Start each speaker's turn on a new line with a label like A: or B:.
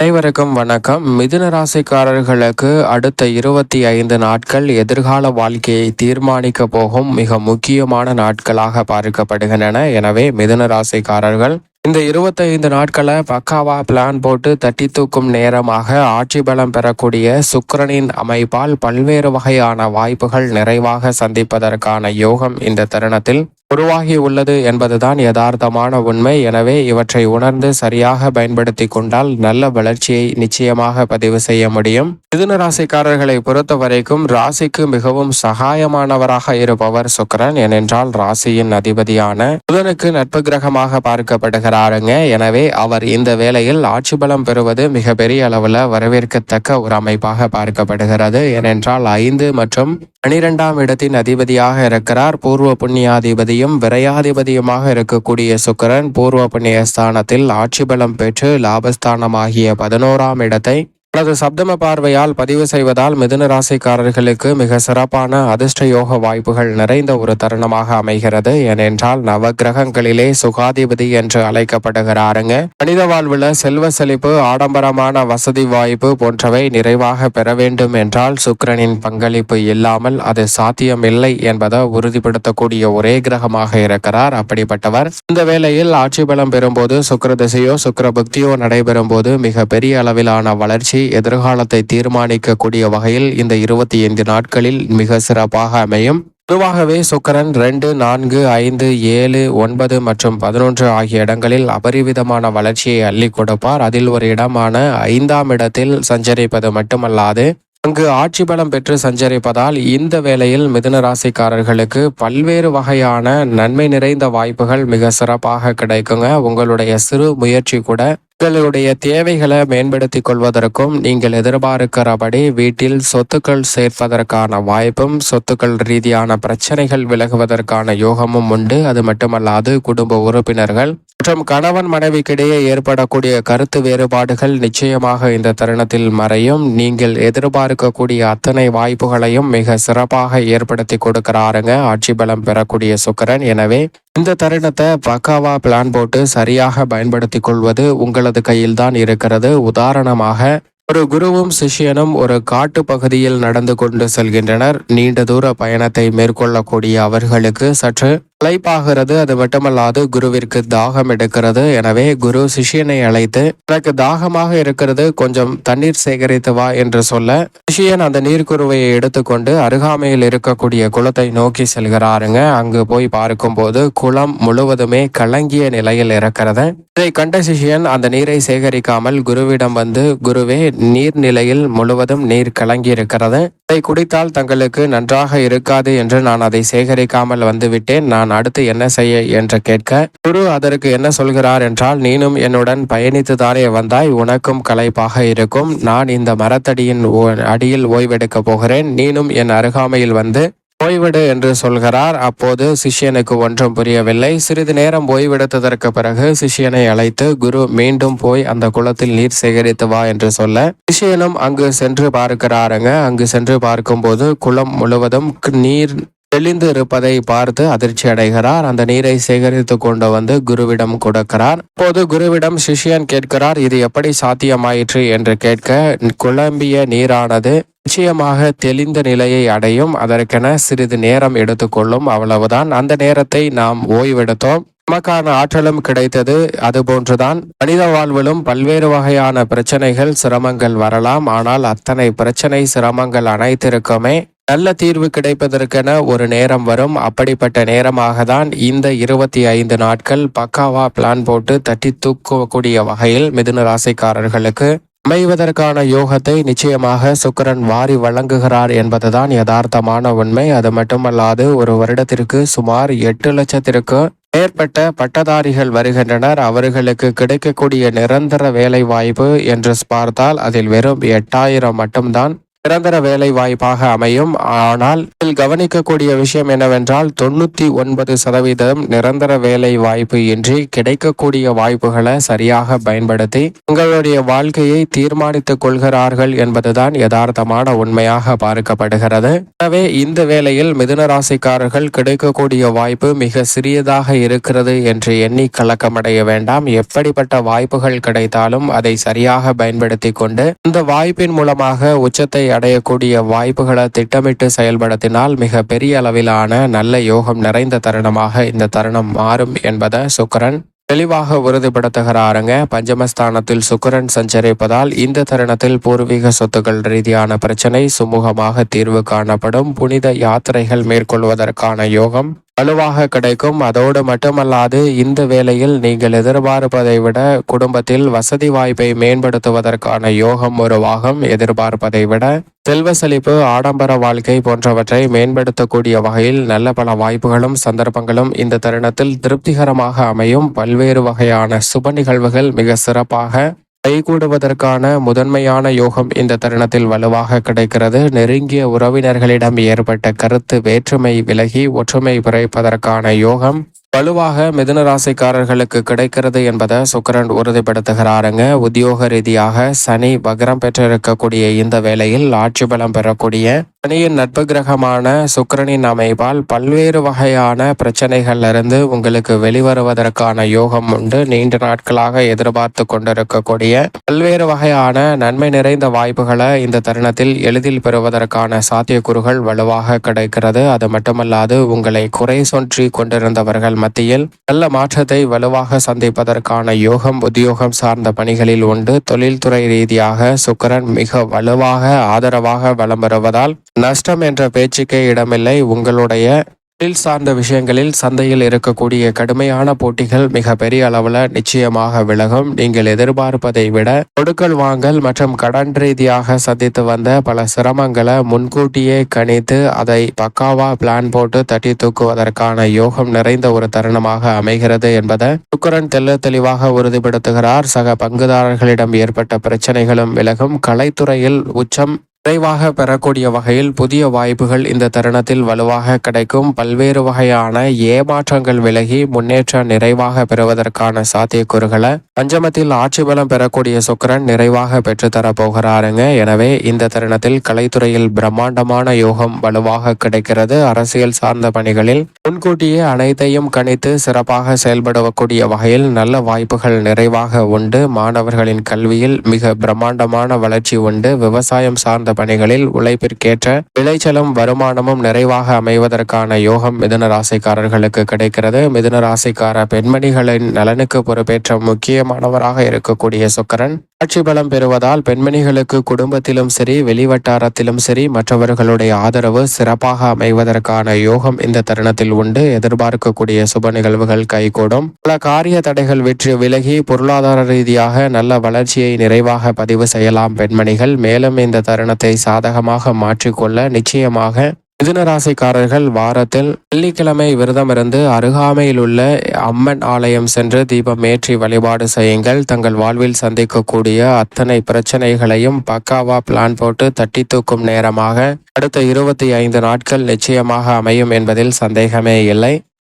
A: அனைவருக்கும் வணக்கம். மிதுன ராசிக்காரர்களுக்கு அடுத்த இருபத்தி ஐந்து நாட்கள் எதிர்கால வாழ்க்கையை தீர்மானிக்க போகும் மிக முக்கியமான நாட்களாக பார்க்கப்படுகின்றன. எனவே மிதுன ராசிக்காரர்கள் இந்த இருபத்தைந்து நாட்களை பக்காவா பிளான் போட்டு தட்டி தூக்கும் நேரமாக ஆட்சி பலம் பெறக்கூடிய சுக்கரனின் அமைப்பால் பல்வேறு வகையான வாய்ப்புகள் நிறைவாக சந்திப்பதற்கான யோகம் இந்த தருணத்தில் உருவாகி உள்ளது என்பதுதான் யதார்த்தமான உண்மை. எனவே இவற்றை உணர்ந்து சரியாக பயன்படுத்தி கொண்டால் நல்ல வளர்ச்சியை நிச்சயமாக பதிவு செய்ய முடியும். மிதுன ராசிக்காரர்களை பொறுத்த வரைக்கும் ராசிக்கு மிகவும் சகாயமானவராக இருப்பவர் சுக்கரன். ஏனென்றால் ராசியின் அதிபதியான புதனுக்கு நட்பு கிரகமாக பார்க்கப்படுகிறாருங்க. எனவே அவர் இந்த வேளையில் ஆட்சி பலம் பெறுவது மிக பெரிய அளவில் வரவேற்கத்தக்க ஒரு அமைப்பாக பார்க்கப்படுகிறது. ஏனென்றால் ஐந்து மற்றும் பனிரெண்டாம் இடத்தின் அதிபதியாக இருக்கிறார். பூர்வ புண்ணியாதிபதி புண்ணியாதிபதியும் விரையாதிபதியுமாக இருக்கக்கூடிய சுக்கிரன் பூர்வ புண்ணிய ஸ்தானத்தில் ஆட்சி பலம் பெற்று லாபஸ்தானமாகிய பதினோராம் இடத்தை தனது சப்தம பார்வையால் பதிவு செய்வதால் மிதுன ராசிக்காரர்களுக்கு மிக சிறப்பான அதிர்ஷ்ட யோக வாய்ப்புகள் நிறைந்த ஒரு தருணமாக அமைகிறது. ஏனென்றால் நவ கிரகங்களிலே சுகாதிபதி என்று அழைக்கப்படுகிறாருங்க. மனித வாழ்வுல செல்வ செழிப்பு ஆடம்பரமான வசதி வாய்ப்பு போன்றவை நிறைவாக பெற வேண்டும் என்றால் சுக்கிரனின் பங்களிப்பு இல்லாமல் அது சாத்தியமில்லை என்பதை உறுதிப்படுத்தக்கூடிய ஒரே கிரகமாக இருக்கிறார் அப்படிப்பட்டவர். இந்த வேளையில் ஆட்சி பலம் பெறும்போது சுக்கர திசையோ சுக்கர பக்தியோ நடைபெறும் போது மிக பெரிய அளவிலான வளர்ச்சி எதிர்காலத்தை தீர்மானிக்கக்கூடிய வகையில் இந்த இருபத்தி ஐந்து நாட்களில் மிக சிறப்பாக அமையும். பொதுவாகவே சுக்கரன் ரெண்டு நான்கு ஐந்து ஏழு ஒன்பது மற்றும் பதினொன்று ஆகிய இடங்களில் அபரிவிதமான வளர்ச்சியை அள்ளி கொடுப்பார். அதில் ஒரு இடமான ஐந்தாம் இடத்தில் சஞ்சரிப்பது மட்டுமல்லாது அங்கு ஆட்சி பலம் பெற்று சஞ்சரிப்பதால் இந்த வேளையில் மிதுன ராசிக்காரர்களுக்கு பல்வேறு வகையான நன்மை நிறைந்த வாய்ப்புகள் மிக சிறப்பாக கிடைக்குங்க. உங்களுடைய சிறு முயற்சி கூட உங்களுடைய தேவைகளை மேம்படுத்திக் கொள்வதற்கும் நீங்கள் எதிர்பார்க்கிறபடி வீட்டில் சொத்துக்கள் சேர்ப்பதற்கான வாய்ப்பும் சொத்துக்கள் ரீதியான பிரச்சனைகள் விலகுவதற்கான யோகமும் உண்டு. அது மட்டுமல்லாது குடும்ப உறுப்பினர்கள் மற்றும் கணவன் மனைவிக்கிடையே ஏற்படக்கூடிய கருத்து வேறுபாடுகள் நிச்சயமாக இந்த தருணத்தில் மறையும். நீங்கள் எதிர்பார்க்கக்கூடிய அத்தனை வாய்ப்புகளையும் மிக சிறப்பாக ஏற்படுத்தி கொடுக்கிறாருங்க. ஆட்சி பலம் பெறக்கூடிய சுக்கரன். எனவே இந்த தருணத்தை பக்காவா பிளான் போட்டு சரியாக பயன்படுத்தி கொள்வது உங்களது கையில் தான் இருக்கிறது. உதாரணமாக ஒரு குருவும் சிஷ்யனும் ஒரு காட்டு பகுதியில் நடந்து கொண்டு செல்கின்றனர். நீண்ட தூர பயணத்தை மேற்கொள்ளக்கூடிய அவர்களுக்கு சற்று களைப்பாகிறது அது மட்டுமல்லாது குருவிற்கு தாகம் எடுக்கிறது. எனவே குரு சிஷியனை அழைத்து எனக்கு தாகமாக இருக்கிறது. கொஞ்சம் தண்ணீர் சேகரித்து வா என்று சொல்ல சிஷியன் அந்த நீர்க்குருவையை எடுத்துக்கொண்டு அருகாமையில் இருக்கக்கூடிய குளத்தை நோக்கி செல்கிறாருங்க. அங்கு போய் பார்க்கும்போது குளம் முழுவதுமே கலங்கிய நிலையில் இருக்கிறது. இதை கண்ட சிஷியன் அந்த நீரை சேகரிக்காமல் குருவிடம் வந்து குருவே நீர்நிலையில் முழுவதும் நீர் கலங்கி இருக்கிறது அதை குடித்தால் தங்களுக்கு நன்றாக இருக்காது என்று நான் அதை சேகரிக்காமல் வந்துவிட்டேன். நான் அடுத்து என்ன செய்ய என்று கேட்க குரு அதற்கு என்ன சொல்கிறார் என்றால் நீனும் என்னுடன் பயணித்து தானே வந்தாய் உனக்கும் களைப்பாக இருக்கும். நான் இந்த மரத்தடியின் அடியில் ஓய்வெடுக்க போகிறேன். நீனும் என் அருகாமையில் வந்து ஓய்விடு என்று சொல்கிறார். அப்போது சிஷ்யனுக்கு ஒன்றும் புரியவில்லை. சிறிது நேரம் ஓய்வெடுத்ததற்கு பிறகு சிஷ்யனை அழைத்து குரு மீண்டும் போய் அந்த குளத்தில் நீர் சேகரித்து வா என்று சொல்ல. சிஷ்யனும் அங்கு சென்று பார்க்கிறாருங்க. அங்கு சென்று பார்க்கும்போது குளம் முழுவதும் நீர் தெளிந்து இருப்பதை பார்த்து அதிர்ச்சி அடைகிறார். அந்த நீரை சேகரித்து கொண்டு வந்து குருவிடம் கொடுக்கிறார். அப்போது குருவிடம் சிஷியன் கேட்கிறார் இது எப்படி சாத்தியமாயிற்று? என்று கேட்க குழம்பிய நீரானது நிச்சயமாக தெளிந்த நிலையை அடையும். அதற்கென சிறிது நேரம் எடுத்துக்கொள்ளும். அவ்வளவுதான். அந்த நேரத்தை நாம் ஓய்வெடுத்தோம். நமக்கான ஆற்றலும் கிடைத்தது அதுபோன்றுதான். மனித வாழ்விலும் பல்வேறு வகையான பிரச்சனைகள் சிரமங்கள் வரலாம். ஆனால் அத்தனை பிரச்சனை சிரமங்கள் அனைத்திற்குமே நல்ல தீர்வு கிடைப்பதற்கென ஒரு நேரம் வரும். அப்படிப்பட்ட நேரமாக தான் இந்த இருபத்தி ஐந்து நாட்கள் பக்காவா பிளான் போட்டு தட்டி தூக்கக்கூடிய வகையில் மிதுன ராசிக்காரர்களுக்கு அமைவதற்கான யோகத்தை நிச்சயமாக சுக்கரன் வாரி வழங்குகிறார் என்பதுதான் யதார்த்தமான உண்மை. அது மட்டுமல்லாது ஒரு வருடத்திற்கு சுமார் எட்டு லட்சத்திற்கு மேற்பட்ட பட்டதாரிகள் வருகின்றனர். அவர்களுக்கு கிடைக்கக்கூடிய நிரந்தர வேலை வாய்ப்பு என்று பார்த்தால் அதில் வெறும் எட்டாயிரம் மட்டும்தான் நிரந்தர வேலை வாய்ப்பாக அமையும். ஆனால் இதில் கவனிக்கக்கூடிய விஷயம் என்னவென்றால் தொண்ணூத்தி ஒன்பது சதவீதம் நிரந்தர வேலை வாய்ப்பு இன்றி கிடைக்கக்கூடிய வாய்ப்புகளை சரியாக பயன்படுத்தி உங்களுடைய வாழ்க்கையை தீர்மானித்துக் கொள்கிறார்கள் என்பதுதான் யதார்த்தமான உண்மையாக பார்க்கப்படுகிறது. எனவே இந்த வேளையில் மிதுனராசிக்காரர்கள் கிடைக்கக்கூடிய வாய்ப்பு மிக சிறியதாக இருக்கிறது என்று எண்ணி கலக்கமடைய வேண்டாம். எப்படிப்பட்ட வாய்ப்புகள் கிடைத்தாலும் அதை சரியாக பயன்படுத்தி கொண்டு இந்த வாய்ப்பின் மூலமாக உச்சத்தை அடையக்கூடிய வாய்ப்புகளை திட்டமிட்டு செயல்படுத்தினால் மிக பெரிய அளவிலான நல்ல யோகம் நிறைந்த தருணமாக இந்த தருணம் மாறும் என்பதை சுக்கரன் தெளிவாக உறுதிப்படுத்துகிறாருங்க. பஞ்சமஸ்தானத்தில் சுக்கரன் சஞ்சரிப்பதால் இந்த தருணத்தில் பூர்வீக சொத்துக்கள் ரீதியான பிரச்சனை சுமூகமாக தீர்வு காணப்படும். புனித யாத்திரைகள் மேற்கொள்வதற்கான யோகம் வலுவாக கிடைக்கும். அதோடு மட்டுமல்லாது இந்த வேளையில் நீங்கள் எதிர்பார்ப்பதை விட குடும்பத்தில் வசதி வாய்ப்பை மேம்படுத்துவதற்கான யோகம் உருவாகும் எதிர்பார்ப்பதை விட செல்வ செழிப்பு ஆடம்பர வாழ்க்கை போன்றவற்றை மேம்படுத்தக்கூடிய வகையில் நல்ல பல வாய்ப்புகளும் சந்தர்ப்பங்களும் இந்த தருணத்தில் திருப்திகரமாக அமையும். பல்வேறு வகையான சுப நிகழ்வுகள் மிக சிறப்பாக கைகூடுவதற்கான முதன்மையான யோகம் இந்த தருணத்தில் வலுவாக கிடைக்கிறது. நெருங்கிய உறவினர்களிடம் ஏற்பட்ட கருத்து வேற்றுமை விலகி ஒற்றுமை பிறப்பதற்கான யோகம் வலுவாக மிதுன ராசிக்காரர்களுக்கு கிடைக்கிறது என்பதை சுக்கரன் உறுதிப்படுத்துகிறாருங்க. உத்தியோக ரீதியாக சனி வக்ரம் பெற்றிருக்கக்கூடிய இந்த வேளையில் ஆட்சி பலம் பெறக்கூடிய சனியின் நட்பு கிரகமான சுக்கிரனின் அமைப்பால் பல்வேறு வகையான பிரச்சனைகளிலிருந்து உங்களுக்கு வெளிவருவதற்கான யோகம் உண்டு. நீண்ட நாட்களாக எதிர்பார்த்து கொண்டிருக்கக்கூடிய பல்வேறு வகையான நன்மை நிறைந்த வாய்ப்புகளை இந்த தருணத்தில் எளிதில் பெறுவதற்கான சாத்தியக்கூறுகள் வலுவாக கிடைக்கிறது. அது மட்டுமல்லாது உங்களை குறை சொன்றி கொண்டிருந்தவர்கள் மத்தியில் நல்ல மாற்றத்தை வலுவாக சந்திப்பதற்கான யோகம் உத்தியோகம் சார்ந்த பணிகளில் உண்டு. தொழில்துறை ரீதியாக சுக்கிரன் மிக வலுவாக ஆதரவாக வலம் வருவதால் நஷ்டம் என்ற பேச்சுக்கே இடமில்லை. உங்களுடைய தொழில் சார்ந்த விஷயங்களில் சந்தையில் இருக்கக்கூடிய கடுமையான போட்டிகள் மிக பெரிய அளவில் நிச்சயமாக விலகும். நீங்கள் எதிர்பார்ப்பதை விட கொடுக்கல் வாங்கல் மற்றும் கடன் ரீதியாக சந்தித்து வந்த பல சிரமங்களை முன்கூட்டியே கணித்து அதை பக்காவா பிளான் போட்டு தட்டி தூக்குவதற்கான யோகம் நிறைந்த ஒரு தருணமாக அமைகிறது என்பதை சுக்கரன் தெல்ல தெளிவாக உறுதிப்படுத்துகிறார். சக பங்குதாரர்களிடம் ஏற்பட்ட பிரச்சனைகளும் விலகும். கலைத்துறையில் உச்சம் விரைவாக பெறக்கூடிய வகையில் புதிய வாய்ப்புகள் இந்த தருணத்தில் வலுவாக கிடைக்கும். பல்வேறு வகையான ஏமாற்றங்கள் விலகி முன்னேற்ற நிறைவாக பெறுவதற்கான சாத்தியக்கூறுகளை பஞ்சமத்தில் ஆட்சி பலம் பெறக்கூடிய சுக்கரன் நிறைவாக பெற்றுத்தர போகிறாருங்க. எனவே இந்த தருணத்தில் கலைத்துறையில் பிரம்மாண்டமான யோகம் வலுவாக கிடைக்கிறது. அரசியல் சார்ந்த பணிகளில் முன்கூட்டியே அனைத்தையும் கணித்து சிறப்பாக செயல்படக்கூடிய வகையில் நல்ல வாய்ப்புகள் நிறைவாக உண்டு. மாணவர்களின் கல்வியில் மிக பிரம்மாண்டமான வளர்ச்சி உண்டு. விவசாயம் சார்ந்த பணிகளில் உழைப்பிற்கேற்ற விளைச்சலும் வருமானமும் நிறைவாக அமைவதற்கான யோகம் மிதுன ராசிக்காரர்களுக்கு கிடைக்கிறது. மிதுன ராசிக்கார பெண்மணிகளின் நலனுக்கு பொறுப்பேற்ற முக்கியமானவராக இருக்கக்கூடிய சுக்கரன் ஆட்சி பலம் பெறுவதால் பெண்மணிகளுக்கு குடும்பத்திலும் சரி வெளிவட்டாரத்திலும் சரி மற்றவர்களுடைய ஆதரவு சிறப்பாக அமைவதற்கான யோகம் இந்த தருணத்தில் உண்டு. எதிர்பார்க்கக்கூடிய சுப நிகழ்வுகள் கைகூடும். பல காரிய தடைகள் வெற்றி விலகி பொருளாதார ரீதியாக நல்ல வளர்ச்சியை நிறைவாக பதிவு செய்யலாம் பெண்மணிகள். மேலும் இந்த தருணத்தை சாதகமாக மாற்றிக்கொள்ள நிச்சயமாக மிதுன ராசிக்காரர்கள் வாரத்தில் வெள்ளிக்கிழமை விரதம் இருந்து அருகாமையில் உள்ள அம்மன் ஆலயம் சென்று தீபம் ஏற்றி வழிபாடு செய்யுங்கள். தங்கள் வாழ்வில் சந்திக்கக்கூடிய அத்தனை பிரச்சனைகளையும் பக்காவா பிளான் போட்டு தட்டி தூக்கும் நேரமாக அடுத்த இருபத்தி ஐந்து நாட்கள் நிச்சயமாக அமையும் என்பதில் சந்தேகமே இல்லை.